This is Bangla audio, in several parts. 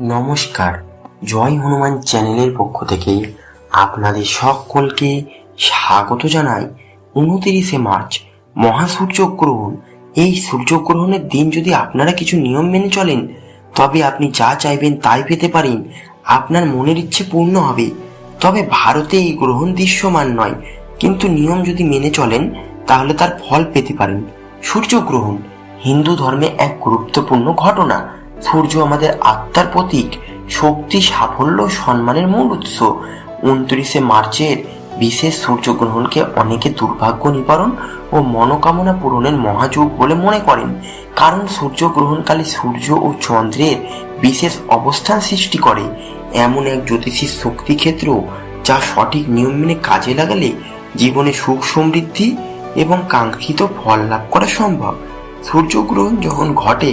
নমস্কার। জয় হনুমান চ্যানেলের পক্ষ থেকে আপনাদের সকলকে স্বাগত জানাই উনতিরিশে মার্চ। মহা সূর্যগ্রহণ এই সূর্যগ্রহণের দিন যদি আপনারা কিছু নিয়ম মেনে চলেন, তবে আপনি যা চাইবেন তাই পেতে পারেন। আপনার মনের ইচ্ছে পূর্ণ হবে। তবে ভারতে এই গ্রহণ দৃশ্যমান নয়। কিন্তু নিয়ম যদি মেনে চলেন, তাহলে তার ফল পেতে পারেন। সূর্যগ্রহণ। হিন্দু ধর্মে এক গুরুত্বপূর্ণ ঘটনা। সূর্য আমাদের আত্মার প্রতীক, শক্তি, সাফল্য, সম্মানের মূল উৎস। উনত্রিশে মার্চের বিশেষ সূর্যগ্রহণকে অনেকে দুর্ভাগ্য নিবারণ ও মনোকামনা পূরণের মহাযুগ বলে মনে করেন, কারণ সূর্যগ্রহণকালে সূর্য ও চন্দ্রের বিশেষ অবস্থান সৃষ্টি করে। এমন এক জ্যোতিষীর শক্তি ক্ষেত্র যা সঠিক নিয়ম মেনে কাজে লাগালে জীবনে সুখ সমৃদ্ধি এবং কাঙ্ক্ষিত ফল লাভ করা সম্ভব। সূর্যগ্রহণ যখন ঘটে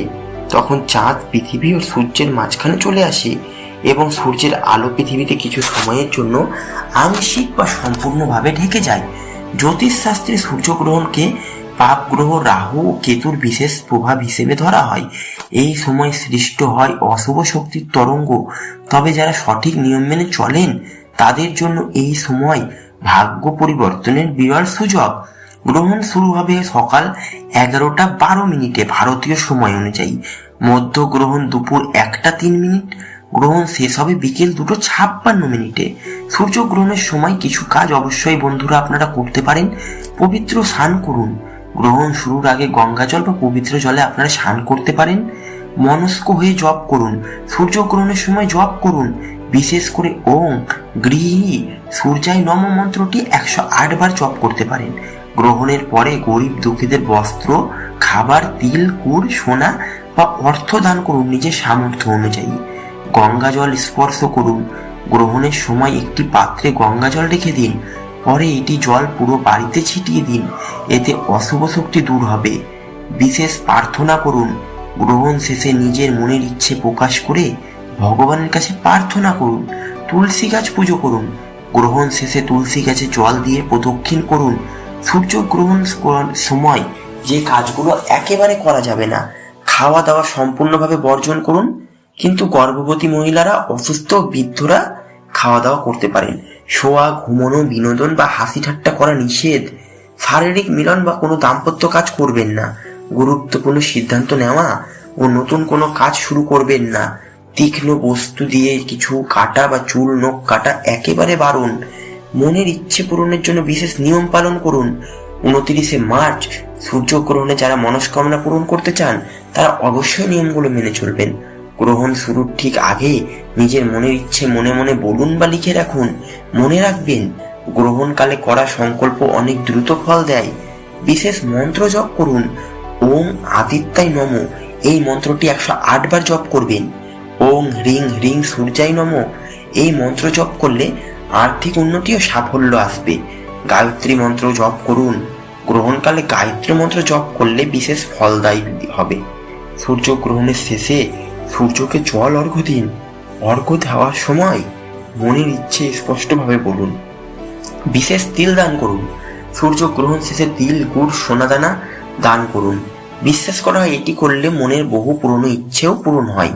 তখন চাঁদ, পৃথিবী ও সূর্যের মাঝখানে চলে আসে এবং সূর্যের আলো পৃথিবীতে কিছু সময়ের জন্য আংশিক বা সম্পূর্ণভাবে ঢেকে যায়। জ্যোতিষশাস্ত্রে সূর্যগ্রহণকে পাপ গ্রহ রাহু ও কেতুর বিশেষ প্রভাব হিসেবে ধরা হয়। এই সময় সৃষ্ট হয় অশুভ শক্তির তরঙ্গ। তবে যারা সঠিক নিয়ম মেনে চলেন, তাদের জন্য এই সময় ভাগ্য পরিবর্তনের বিরল সুযোগ। গ্রহণ শুরু হবে সকাল এগারোটা বারো মিনিটে ভারতীয় সময় অনুযায়ী। মধ্য গ্রহণ দুপুর একটা তিন মিনিট, গ্রহণ শেষ হবে বিকেল দুটো ছাপ্পান্ন মিনিটে। সূর্যগ্রহণের সময় কিছু কাজ অবশ্যই বন্ধুরা আপনারা করতে পারেন। পবিত্র স্নান করুন। গ্রহণ শুরুর আগে গঙ্গা জল বা পবিত্র জলে আপনারা স্নান করতে পারেন। মনস্ক হয়ে জপ করুন। সূর্যগ্রহণের সময় জপ করুন। বিশেষ করে ওং গৃহী, সূর্যায় নম মন্ত্রটি একশো আট বার জপ করতে পারেন। গ্রহণের পরে গরিব দুঃখীদের বস্ত্র, খাবার, তিল কুড় সোনা বা অর্থ দান করুন নিজের সামর্থ্য অনুযায়ী। গঙ্গা জল স্পর্শ করুন। গ্রহণের সময় একটি পাত্রে গঙ্গা জল রেখে দিন। পরে এটি জল পুরো বাড়িতে ছিটিয়ে দিন। এতে অশুভ শক্তি দূর হবে। বিশেষ প্রার্থনা করুন। গ্রহণ শেষে নিজের মনের ইচ্ছে প্রকাশ করে ভগবানের কাছে প্রার্থনা করুন। তুলসী গাছ পুজো করুন। গ্রহণ শেষে তুলসী গাছে জল দিয়ে প্রদক্ষিণ করুন। সূর্যগ্রহণ করার সময় যে কাজগুলো একেবারে করা যাবে না খাওয়া দাওয়া সম্পূর্ণভাবে বর্জন করুন। কিন্তু গর্ভবতী মহিলারা, অসুস্থ বৃদ্ধরা খাওয়া দাওয়া করতে পারেন। শোয়া, ঘুমানো, বিনোদন বা হাসি ঠাট্টা করা নিষেধ। শারীরিক মিলন বা কোনো দাম্পত্য কাজ করবেন না। গুরুত্বপূর্ণ সিদ্ধান্ত নেওয়া ও নতুন কোনো কাজ শুরু করবেন না। তীক্ষ্ণ বস্তু দিয়ে কিছু কাটা বা চুল, নখ কাটা একেবারে বারণ। মনের ইচ্ছে পূরণের জন্য বিশেষ নিয়ম পালন করুন। উনতিরিশে মার্চ, সূর্যগ্রহণে যারা মনস্কামনা পূরণ করতে চান, তারা অবশ্যই নিয়মগুলো মেনে চলবেন। গ্রহণ শুরুর ঠিক আগে নিজের মনের ইচ্ছে মনে মনে বলুন বা লিখে রাখুন। মনে রাখবেন, গ্রহণকালে করা সংকল্প অনেক দ্রুত ফল দেয়। বিশেষ মন্ত্র জপ করুন। ওম আদিত্যায় নম। এই মন্ত্রটি একশো আটবার জপ করবেন। ওং হ্রিং হ্রিং সূর্যাই নম। এই মন্ত্র জপ করলে আর্থিক উন্নতি ও সাফল্য আসবে। গায়ত্রী মন্ত্র জপ করুন। গ্রহণকালে গায়ত্রী মন্ত্র জপ করলে বিশেষ ফলদায়ী হবে। সূর্যগ্রহণের শেষে সূর্যকে জল অর্ঘ্য দিন। অর্ঘ্য দেওয়ার সময় মনের ইচ্ছে স্পষ্টভাবে বলুন। বিশেষ তিল দান করুন। সূর্যগ্রহণ শেষে তিল, গুড়, সোনাদানা দান করুন। বিশ্বাস করা হয়, এটি করলে মনের বহু পুরনো ইচ্ছেও পূরণ হয়।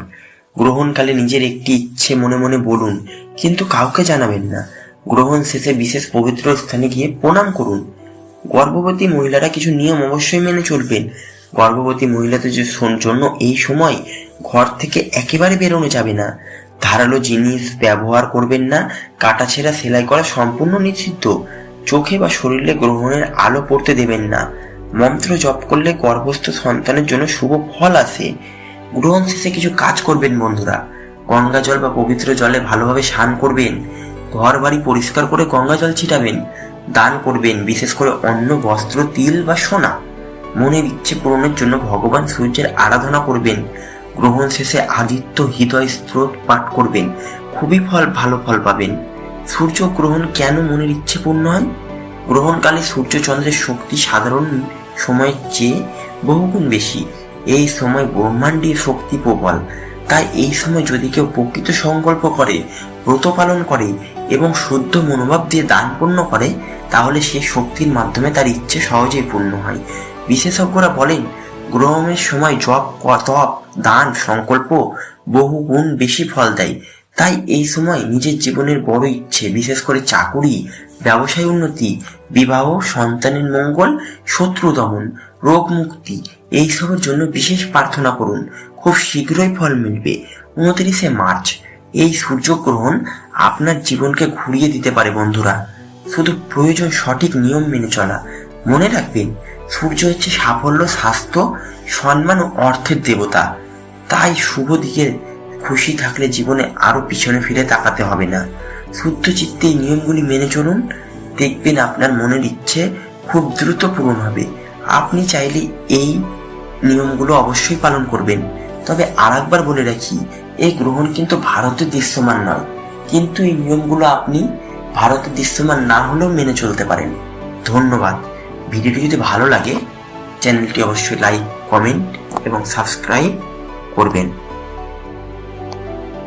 গ্রহণকালে নিজের একটি ইচ্ছে মনে মনে বলুন, কিন্তু কাউকে জানাবেন না। গ্রহণ শেষে বিশেষ পবিত্র স্থানে গিয়ে প্রণাম করুন। গর্ভবতী মহিলারা কিছু নিয়ম অবশ্যই মেনে চলবেন। গর্ভবতী মহিলাদের জন্য এই সময় ঘর থেকে একেবারে বেরোনো যাবে না। ধারালো জিনিস ব্যবহার করবেন না, কাটা ছেঁড়া সেলাই করা সম্পূর্ণ নিষিদ্ধ। চোখে বা শরীরে গ্রহণের আলো পড়তে দেবেন না। মন্ত্র জপ করলে গর্ভস্থ সন্তানের জন্য শুভ ফল আসে। গ্রহণ শেষে কিছু কাজ করবেন বন্ধুরা। গঙ্গা জল বা পবিত্র জলে ভালোভাবে স্নান করবেন ঘর বাড়ি পরিষ্কার করে গঙ্গা জল ছিটাবেন, দান করবেন, বিশেষ করে অন্ন, বস্ত্র, তিল বা সোনা। মনের ইচ্ছে পূরণের জন্য ভগবান সূর্যের আরাধনা করবেন। গ্রহণ শেষে আদিত্য হৃদয় স্রোত পাঠ করবেন। খুবই ফল, ভালো ফল পাবেন। সূর্য গ্রহণ কেন মনের ইচ্ছে পূর্ণ হয়? গ্রহণকালে সূর্যচন্দ্রের শক্তি সাধারণ সময়ের চেয়ে বহুগুণ বেশি। এই সময় ব্রহ্মাণ্ডে শক্তি প্রবল। তাই এই সময় যদি কেউ প্রকৃত সংকল্প করে, ব্রত পালন করে এবং শুদ্ধ মনোভাব দিয়ে দান পূর্ণ করে, তাহলে সে শক্তির মাধ্যমে তার ইচ্ছে সহজেই পূর্ণ হয়। বিশেষজ্ঞরা বলেন, গ্রহণের সময় জপ, তপ, দান, সংকল্প বহু গুণ বেশি ফল দেয়। তাই এই সময় নিজের জীবনের বড় ইচ্ছে, বিশেষ করে চাকুরি, ব্যবসায় উন্নতি, বিবাহ, সন্তানের মঙ্গল, শত্রু দমন, রোগ মুক্তি এইসবের জন্য বিশেষ প্রার্থনা করুন। খুব শীঘ্রই ফল মিলবে। উনত্রিশে মার্চ। এই সূর্যগ্রহণ আপনার জীবনকে ঘুরিয়ে দিতে পারে বন্ধুরা। শুধু প্রয়োজন সঠিক নিয়ম মেনে চলা। মনে রাখবেন, সূর্য হচ্ছে সাফল্য, স্বাস্থ্য, সম্মান ও অর্থের দেবতা। তাই শুভ দিকে খুশি থাকলে জীবনে আরও পিছনে ফিরে তাকাতে হবে না। শুদ্ধ চিত্তে এই নিয়মগুলি মেনে চলুন। দেখবেন আপনার মনের ইচ্ছে খুব দ্রুত পূরণ হবে। আপনি চাইলে এই নিয়মগুলো অবশ্যই পালন করবেন। তবে আরেকবার বলে রাখি এই গ্রহণ কিন্তু ভারতের দৃশ্যমান নয়। কিন্তু এই নিয়মগুলো আপনি ভারতের দৃশ্যমান না হলেও মেনে চলতে পারেন। ধন্যবাদ। ভিডিওটি যদি ভালো লাগে, চ্যানেলটি অবশ্যই লাইক, কমেন্ট এবং সাবস্ক্রাইব করবেন।